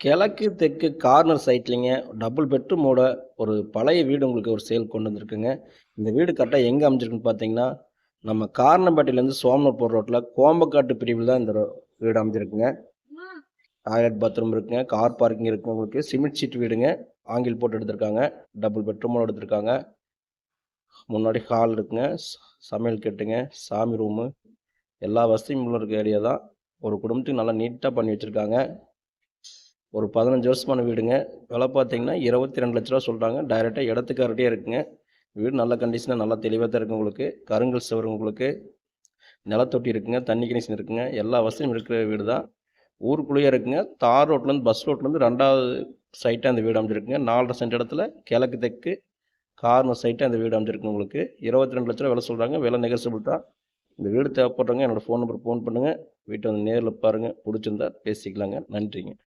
கிழக்கு தெற்கு corner சைட்லிங்க double பெட்ரூமோட ஒரு பழைய வீடு உங்களுக்கு ஒரு சேல் கொண்டு வந்திருக்குங்க. இந்த வீடு கரெக்டாக எங்கே அமைஞ்சிருக்குன்னு பார்த்தீங்கன்னா நம்ம காரணம்பேட்டையிலேருந்து சோமனூர் போகிற ரோட்டில் கோம்பக்காட்டு பிரிவில் தான் இந்த ரோ- வீடு அமைஞ்சிருக்குங்க. டாய்லெட் பாத்ரூம் இருக்குங்க கார் பார்க்கிங் இருக்குங்க உங்களுக்கு சிமெண்ட் சீட் வீடுங்க ஆங்கில் போட்டு எடுத்திருக்காங்க டபுள் பெட்ரூமோட எடுத்திருக்காங்க. முன்னாடி ஹால் இருக்குங்க ச- சமையல் கெட்டுங்க சாமி ரூமு எல்லா வசதியும் உள்ள இருக்க ஏரியா தான். ஒரு குடும்பத்துக்கு நல்லா நீட்டாக பண்ணி வச்சுருக்காங்க. ஒரு பதினஞ்சு வருஷமான வீடுங்க. விலை பார்த்தீங்கன்னா இருபத்தி ரெண்டு லட்ச ரூபா சொல்கிறாங்க டைரெக்டாக இடத்துக்காரட்டே இருக்குங்க. வீடு நல்ல கண்டிஷனாக நல்லா தெளிவாக தான் இருக்குது உங்களுக்கு. கருங்கல் சுவர் உங்களுக்கு. நிலத்தொட்டி இருக்குங்க. தண்ணி கனெக்ஷன் இருக்குங்க. எல்லா வசதியும் இருக்கிற வீடு தான். ஊருக்குள்ளேயே இருக்குங்க. தார் ரோட்லேருந்து பஸ் ரோட்லேருந்து ரெண்டாவது சைட்டாக அந்த வீடு அமைஞ்சிருக்குங்க. நாலரை சென்ட் இடத்துல கிழக்கு தெற்கு கார்னர் சைட்டாக அந்த வீடு அமைஞ்சிருக்கு உங்களுக்கு. இருபத்தி ரெண்டு லட்ச ரூபா விலை சொல்கிறாங்க விலை நெகசிபிள் தான். இந்த வீடு தேவைப்படுறவங்க என்னோடய ஃபோன் நம்பர் ஃபோன் பண்ணுங்கள் வீட்டை வந்து நேரில் பாருங்கள் பிடிச்சிருந்தா பேசிக்கலாங்க. நன்றிங்க.